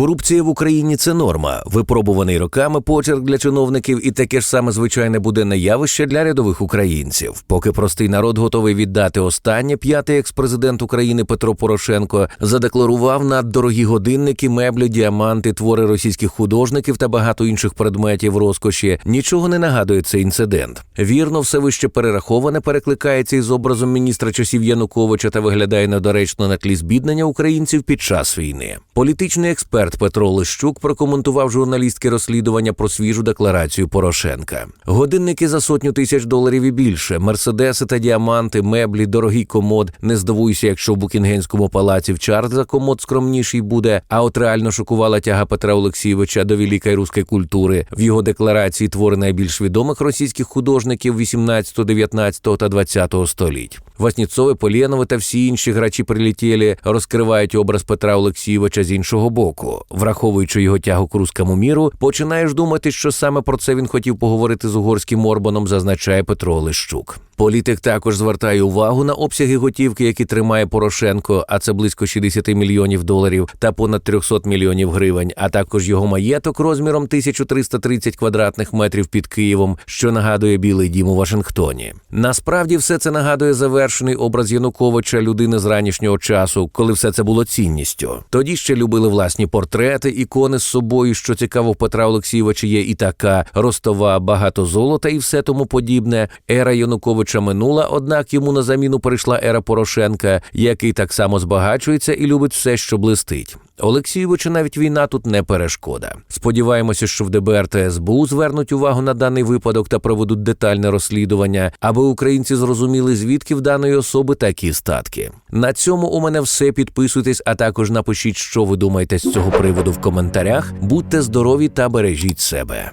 Корупція в Україні це норма, випробуваний роками почерк для чиновників, і таке ж саме звичайне буде явище для рядових українців. Поки простий народ готовий віддати останнє, п'ятий екс-президент України Петро Порошенко задекларував наддорогі годинники, меблі, діаманти, твори російських художників та багато інших предметів розкоші. Нічого не нагадує цей інцидент. Вірно, все вище перераховане перекликається із образом міністра часів Януковича та виглядає недоречно на тлі збіднення українців під час війни. Політичний експерт Петро Лищук прокоментував журналістське розслідування про свіжу декларацію Порошенка. Годинники за сотню тисяч доларів і більше, мерседеси та діаманти, меблі, дорогий комод. Не здивуйся, якщо в Букінгенському палаці в Чарльза комод скромніший буде. А от реально шокувала тяга Петра Олексійовича до великої руської культури. В його декларації твори найбільш відомих російських художників 18, 19 та 20 століть. Васніцове, Полєнове та всі інші грачі прилетілі розкривають образ Петра Олексійовича з іншого боку. Враховуючи його тягу к руському міру, починаєш думати, що саме про це він хотів поговорити з угорським Орбаном, зазначає Петро Олещук. Політик також звертає увагу на обсяги готівки, які тримає Порошенко, а це близько 60 мільйонів доларів та понад 300 мільйонів гривень, а також його маєток розміром 1330 квадратних метрів під Києвом, що нагадує Білий дім у Вашингтоні. Насправді все це нагадує завершений образ Януковича, людини з ранішнього часу, коли все це було цінністю. Тоді ще любили власні портрети, ікони з собою. Що цікаво, Петра Олексійовича є і така ростова, багато золота і все тому подібне. Ера Януковича минула, однак йому на заміну прийшла ера Порошенка, який так само збагачується і любить все, що блистить. Олексійовичу навіть війна тут не перешкода. Сподіваємося, що в ДБР та СБУ звернуть увагу на даний випадок та проведуть детальне розслідування, аби українці зрозуміли, звідки в даної особи такі статки. На цьому у мене все. Підписуйтесь, а також напишіть, що ви думаєте з цього приводу в коментарях. Будьте здорові та бережіть себе.